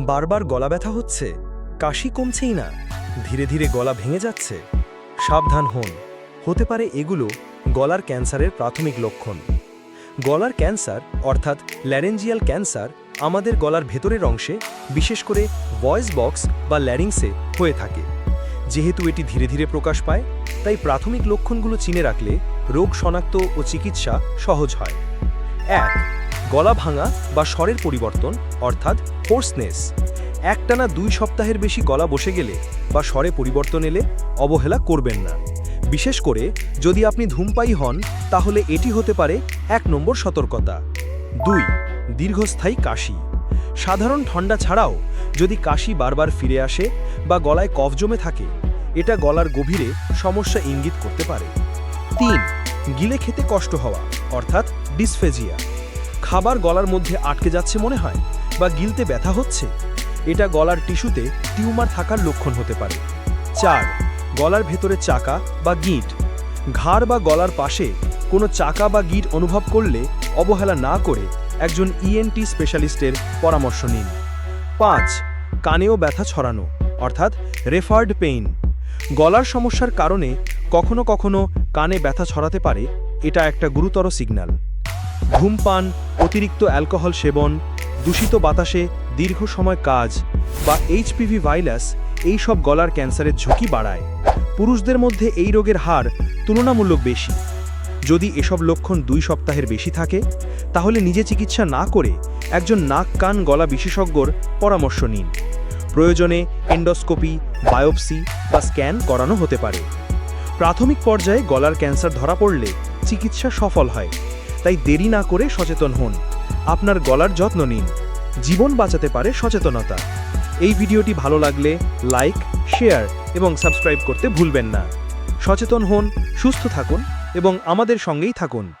বারবার গলা ব্যথা হচ্ছে, কাশি কমছেই না। ধীরে ধীরে গলা ভেঙে যাচ্ছে। সাবধান হন। হতে পারে এগুলো গলার ক্যান্সারের প্রাথমিক লক্ষণ। গলার ক্যান্সার, অর্থাৎ ল্যারেঞ্জিয়াল ক্যান্সার, আমাদের গলার ভেতরের অংশে, বিশেষ করে ভয়েস বক্স বা ল্যারিংসে হয়ে থাকে। যেহেতু এটি ধীরে ধীরে প্রকাশ পায়, তাই প্রাথমিক লক্ষণগুলো চিনে রাখলে রোগ শনাক্ত ও চিকিৎসা সহজ হয়। এক গলা ভাঙা বা স্বরের পরিবর্তন, অর্থাৎ হোর্সনেস একটানা দুই সপ্তাহের বেশি গলা বসে গেলে বা স্বরে পরিবর্তন এলে অবহেলা করবেন না। বিশেষ করে যদি আপনি ধূমপায়ী হন, তাহলে এটি হতে পারে এক নম্বর সতর্কতা। দুই, দীর্ঘস্থায়ী কাশি। সাধারণ ঠান্ডা ছাড়াও যদি কাশি বারবার ফিরে আসে বা গলায় কফ জমে থাকে, এটা গলার গভীরে সমস্যা ইঙ্গিত করতে পারে। তিন, গিলে খেতে কষ্ট হওয়া, অর্থাৎ ডিসফেজিয়া খাবার গলার মধ্যে আটকে যাচ্ছে মনে হয়, বা গিলতে ব্যথা হচ্ছে। এটা গলার টিস্যুতে টিউমার থাকার লক্ষণ হতে পারে। চার, গলার ভেতরে চাকা বা গিঁট। ঘাড় বা গলার পাশে কোনো চাকা বা গিট অনুভব করলে অবহেলা না করে একজন ইএনটি স্পেশালিস্টের পরামর্শ নিন। পাঁচ, কানেও ব্যথা ছড়ানো, অর্থাৎ রেফার্ড পেইন। গলার সমস্যার কারণে কখনো কখনো কানে ব্যথা ছড়াতে পারে, এটা একটা গুরুতর সিগন্যাল। ধূমপান অতিরিক্ত অ্যালকোহল সেবন, দূষিত বাতাসে দীর্ঘ সময় কাজ বা এইচপিভি ভাইরাস, এই সব গলার ক্যান্সারের ঝুঁকি বাড়ায়। পুরুষদের মধ্যে এই রোগের হার তুলনামূলক বেশি। যদি এসব লক্ষণ দুই সপ্তাহের বেশি থাকে, তাহলে নিজে চিকিৎসা না করে একজন নাক কান গলা বিশেষজ্ঞর পরামর্শ নিন। প্রয়োজনে এন্ডোস্কোপি, বায়োপসি বা স্ক্যান করানো হতে পারে। প্রাথমিক পর্যায়ে গলার ক্যান্সার ধরা পড়লে চিকিৎসা সফল হয়। তাই দেরি না করে সচেতন হন। আপনার গলার যত্ন নিন। জীবন বাঁচাতে পারে সচেতনতা। এই ভিডিওটি ভালো লাগলে লাইক, শেয়ার এবং সাবস্ক্রাইব করতে ভুলবেন না। সচেতন হন, সুস্থ থাকুন এবং আমাদের সঙ্গেই থাকুন।